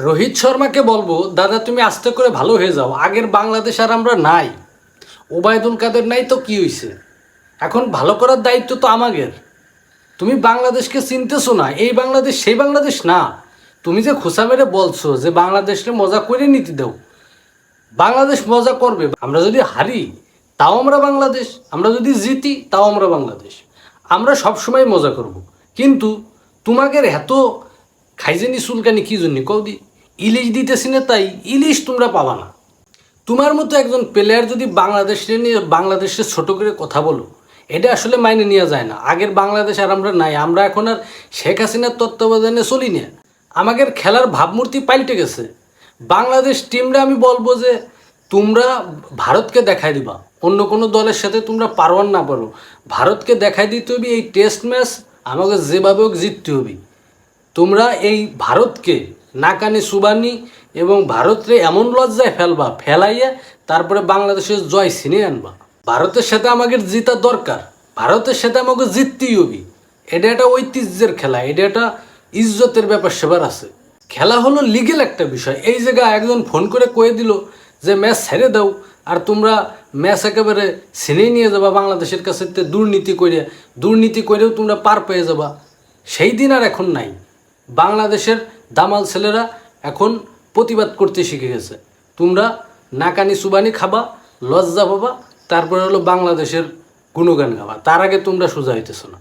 রোহিত শর্মাকে বলব, দাদা, তুমি আস্তে করে ভালো হয়ে যাও। আগের বাংলাদেশ আর আমরা নাই। ওবায়দুল কাদের নাই তো কি হয়েছে এখন ভালো করার দায়িত্ব তো আমাদের। তুমি বাংলাদেশকে চিনতেছো না। এই বাংলাদেশ সেই বাংলাদেশ না। তুমি যে খোসা মেরে বলছো যে বাংলাদেশকে মজা করে নিতে দাও। বাংলাদেশ মজা করবে। আমরা যদি হারি, তাও আমরা বাংলাদেশ। আমরা যদি জিতি, তাও আমরা বাংলাদেশ। আমরা সবসময় মজা করব। কিন্তু তোমাকে এত খাইজেনি চুলকানি কি জন্য? কৌদি ইলিশ দিতেছি না তাই ইলিশ তোমরা পাবা না। তোমার মতো একজন প্লেয়ার যদি বাংলাদেশে নিয়ে বাংলাদেশের ছোট করে কথা বলো, এটা আসলে মাইনে নেওয়া যায় না। আগের বাংলাদেশ আর আমরা নাই, আমরা এখন আর শেখ হাসিনার তত্ত্বাবধানে চলি না। আমাদের খেলার ভাবমূর্তি পাল্টে গেছে। বাংলাদেশ টিমরা আমি বলব যে, তোমরা ভারতকে দেখাই দিবা। অন্য কোনো দলের সাথে তোমরা পারোয়ান না পারো। ভারতকে দেখাই দিতে হবে এই টেস্ট ম্যাচ আমাকে যেভাবে হোক জিততে হবে। তোমরা এই ভারতকে নাকানি সুবানি এবং ভারতরে এমন লজ্জায় ফেলবা, ফেলাইয়া তারপরে বাংলাদেশের জয় ছিনে আনবা। ভারতের সাথে আমাকে জিতা দরকার, ভারতের সাথে আমাকে জিততেই হবে। এটা একটা ঐতিহ্যের খেলা, এটা একটা ইজ্জতের ব্যাপার সেবার আছে। খেলা হলো লিগেল একটা বিষয়। এই জায়গায় একজন ফোন করে কয়ে দিল যে, ম্যাচ ছেড়ে দাও আর তোমরা ম্যাচ একেবারে ছিনে নিয়ে যাবা বাংলাদেশের কাছে দুর্নীতি করে, দুর্নীতি করেও তোমরা পার পেয়ে যাবা। সেই দিন আর এখন নাই। বাংলাদেশের দামাল ছেলেরা এখন প্রতিবাদ করতে শিখে গেছে। তোমরা নাকানি সুবানি খাবা, লজ্জা পাবা, তারপরে হলো বাংলাদেশের গুণগান গাওয়া তার আগে তোমরা সোজা হইতেছো না।